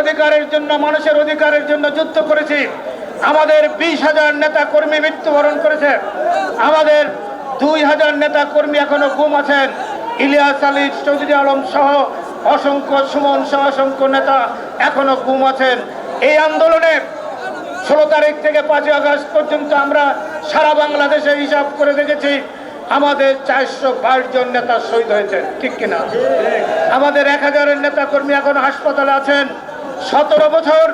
অধিকারের জন্য, মানুষের অধিকারের জন্য যুদ্ধ করেছি। আমাদের বিশ হাজার নেতা কর্মী মৃত্যুবরণ করেছে। আমাদের দুই হাজার নেতা কর্মী এখনও গুম আছেন। ইলিয়াস আলী চৌধুরী আলম সহ অসংখ্য সুমন সহ অসংখ্য নেতা এখনও গুম আছেন। এই আন্দোলনে ষোলো তারিখ থেকে পাঁচই আগস্ট পর্যন্ত আমরা সারা বাংলাদেশে হিসাব করে দেখেছি আমাদের চারশো বাইশ জন নেতা শহীদ হয়েছে ঠিক কিনা? আমাদের এক হাজারের নেতা কর্মী এখন হাসপাতালে আছেন। সতেরো বছর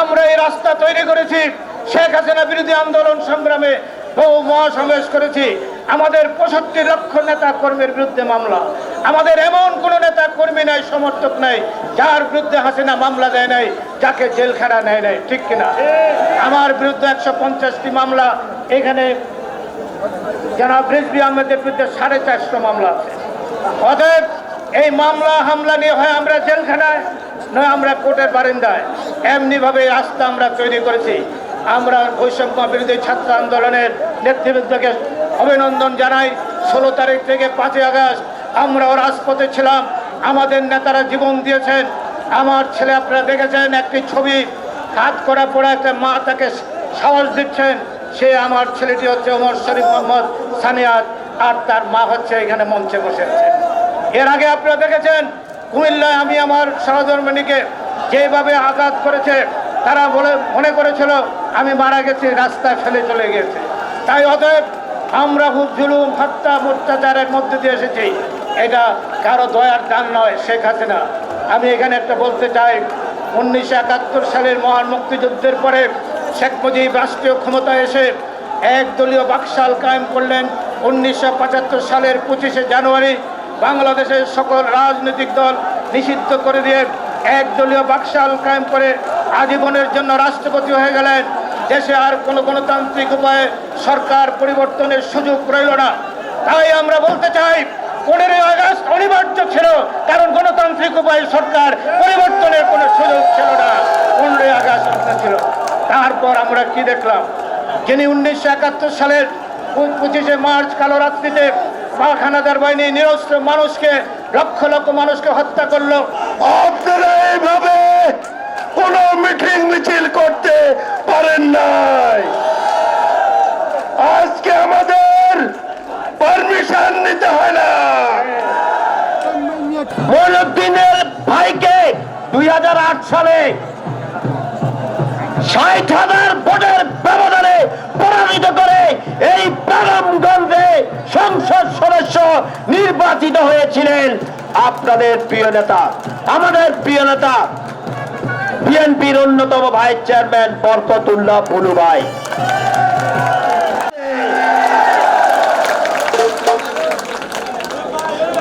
আমরা এই রাস্তা তৈরি করেছি, শেখ হাসিনা বিরোধী আন্দোলন সংগ্রামে বহু মহাসমাবেশ করেছি। আমাদের পঁয়ষট্টি লক্ষ নেতা কর্মীর বিরুদ্ধে মামলা। আমাদের এমন কোন নেতা কর্মী নাই, সমর্থক নাই, যার বিরুদ্ধে হাসিনা মামলা দেয় নাই, যাকে জেলখানা নেয় নাই, ঠিক কিনা? আমার বিরুদ্ধে একশো পঞ্চাশটি মামলা, এখানে জনাব রিজবি আহমেদের বিরুদ্ধে সাড়ে চারশো মামলা আছে। অতএব এই মামলা, হামলা নিয়ে হয় আমরা জেলখানায়, নয় আমরা কোর্টের বারিন্দায়। এমনিভাবে রাস্তা আমরা তৈরি করেছি। আমরা বৈষম্য বিরোধী ছাত্র আন্দোলনের নেতৃবৃন্দকে অভিনন্দন জানাই। ষোলো তারিখ থেকে পাঁচই আগস্ট আমরাও রাজপথে ছিলাম। আমাদের নেতারা জীবন দিয়েছেন। আমার ছেলে আপনারা দেখেছেন একটি ছবি। হাত করা পড়া একটা মা তাকে সাহস দিচ্ছেন। সে আমার ছেলেটি হচ্ছে ওমর শরীফ মোহাম্মদ সানিয়াত, আর তার মা হচ্ছে এখানে মঞ্চে বসে আছে। এর আগে আপনারা দেখেছেন, কুমিল্লায় আমি আমার সহধর্মিনীকে যেভাবে আঘাত করেছে, তারা বলে, মনে করেছিল, আমি মারা গেছি, রাস্তায় ফেলে চলে গেছে তাই অতএব আমরা খুব জুলুম, হত্যা, অত্যাচারের মধ্যে দিয়ে এসেছি। এটা কারও দয়ার দান নয়, শেখ হাসিনা। আমি এখানে একটা বলতে চাই, উনিশশো একাত্তর সালের মহান মুক্তিযুদ্ধের পরে শেখ মুজিব রাষ্ট্রীয় ক্ষমতায় এসে একদলীয় বাকশাল কায়েম করলেন উনিশশো পঁচাত্তর সালের পঁচিশে জানুয়ারি। বাংলাদেশের সকল রাজনৈতিক দল নিষিদ্ধ করে দিয়ে একদলীয় বাকশাল কায়েম করে আজীবনের জন্য রাষ্ট্রপতি হয়ে গেলেন। দেশে আর কোনো গণতান্ত্রিক উপায়ে সরকার পরিবর্তনের সুযোগ রইল না। তাই আমরা বলতে চাই, পনেরোই আগস্ট অনিবার্য ছিল, কারণ গণতান্ত্রিক উপায়ে সরকার পরিবর্তনের কোনো কি দেখলাম? যিনি উনিশশো একাত্তর সালের পঁচিশে মার্চ কালো রাত্রিতে পাখানাদার বাহিনী নিরস্ত্র মানুষকে লক্ষ লক্ষ মানুষকে হত্যা করল। আপনারা এইভাবে কোনো মিটিং মিছিল করতে পারেন নাই। আজকে আমাদের পারমিশন নিতে হয় না। মনুদ্দিনের ভাইকে দুই হাজার আট সালে ষাট হাজার পরাজিত করে এই প্রারমগঞ্জে সংসদ সদস্য নির্বাচিত হয়েছিলেন আপনাদের প্রিয় নেতা, আমাদের প্রিয় নেতা, বিএনপির অন্যতম ভাইস চেয়ারম্যান বরকতুল্লাহ বুলু ভাই।